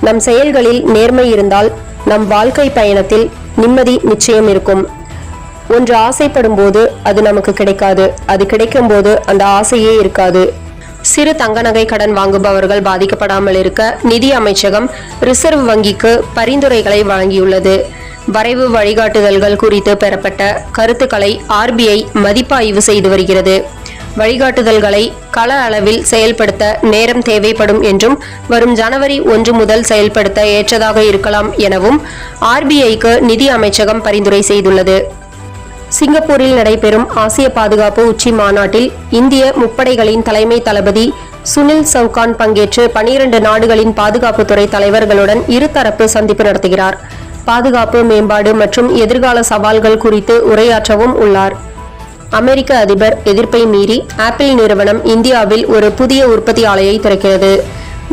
நம் செயல்களில் நேர்மை இருந்தால் நம் வாழ்க்கை பயணத்தில் நிம்மதி நிச்சயம் இருக்கும். ஒன்று ஆசைப்படும் போது அது நமக்கு கிடைக்காது. அது கிடைக்கும் போது அந்த ஆசையே இருக்காது. சிறு தங்க நகை கடன் வாங்குபவர்கள் பாதிக்கப்படாமல் இருக்க நிதி அமைச்சகம் ரிசர்வ் வங்கிக்கு பரிந்துரைகளை வழங்கியுள்ளது. வரைவு வழிகாட்டுதல்கள் குறித்து பெறப்பட்ட கருத்துக்களை ஆர்பிஐ மதிப்பாய்வு செய்து வருகிறது. வழிகாட்டுதல்களை கள அளவில் செயல்படுத்த நேரம் தேவைப்படும் என்றும் வரும் ஜனவரி ஒன்று முதல் செயல்படுத்த ஏற்றதாக இருக்கலாம் எனவும் ஆர்பிஐக்கு நிதி அமைச்சகம் பரிந்துரை செய்துள்ளது. சிங்கப்பூரில் நடைபெறும் ஆசிய பாதுகாப்பு உச்சி மாநாட்டில் இந்திய முப்படைகளின் தலைமை தளபதி சுனில் சவுகான் பங்கேற்று பனிரண்டு நாடுகளின் பாதுகாப்புத்துறை தலைவர்களுடன் இருதரப்பு சந்திப்பு நடத்துகிறார். பாதுகாப்பு மேம்பாடு மற்றும் எதிர்கால சவால்கள் குறித்து உரையாற்றவும் உள்ளார். அமெரிக்க அதிபர் எதிர்ப்பை மீறி ஆப்பிள் நிறுவனம் இந்தியாவில் ஒரு புதிய உற்பத்தி ஆலையை திறக்கிறது.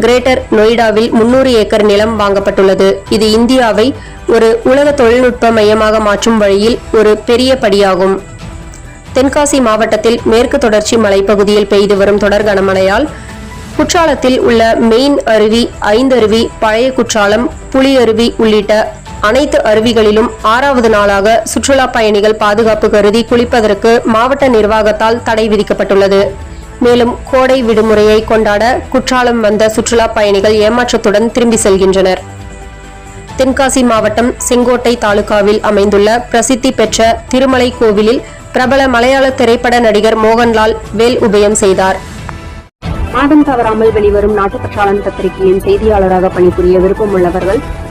கிரேட்டர் நொய்டாவில் முன்னூறு ஏக்கர் நிலம் வாங்கப்பட்டுள்ளது. இது இந்தியாவை ஒரு உலக தொழில்நுட்ப மையமாக மாற்றும் வழியில் ஒரு பெரிய படியாகும். தென்காசி மாவட்டத்தில் மேற்கு தொடர்ச்சி மலைப்பகுதியில் பெய்து வரும் தொடர் கனமழையால் குற்றாலத்தில் உள்ள மெயின் அருவி ஐந்தருவி பழைய குற்றாலம் புலி அருவி உள்ளிட்ட அனைத்து அருவிகளிலும் ஆறாவது நாளாக சுற்றுலா பயணிகள் பாதுகாப்பு கருதி குளிப்பதற்கு மாவட்ட நிர்வாகத்தால் தடை விதிக்கப்பட்டுள்ளது. மேலும் கோடை விடுமுறையை கொண்டாட குற்றாலம் வந்த சுற்றுலா பயணிகள் ஏமாற்றத்துடன் திரும்பி செல்கின்றனர். தென்காசி மாவட்டம் செங்கோட்டை தாலுகாவில் அமைந்துள்ள பிரசித்தி பெற்ற திருமலை கோவிலில் பிரபல மலையாள திரைப்பட நடிகர் மோகன்லால் வேல் உபயம் செய்தார். மாதம் தவறாமல் வெளிவரும் நாட்டுப்பற்றாளன் பத்திரிகையின் செய்தியாளராக பணிபுரிய விருப்பம் உள்ளவர்கள்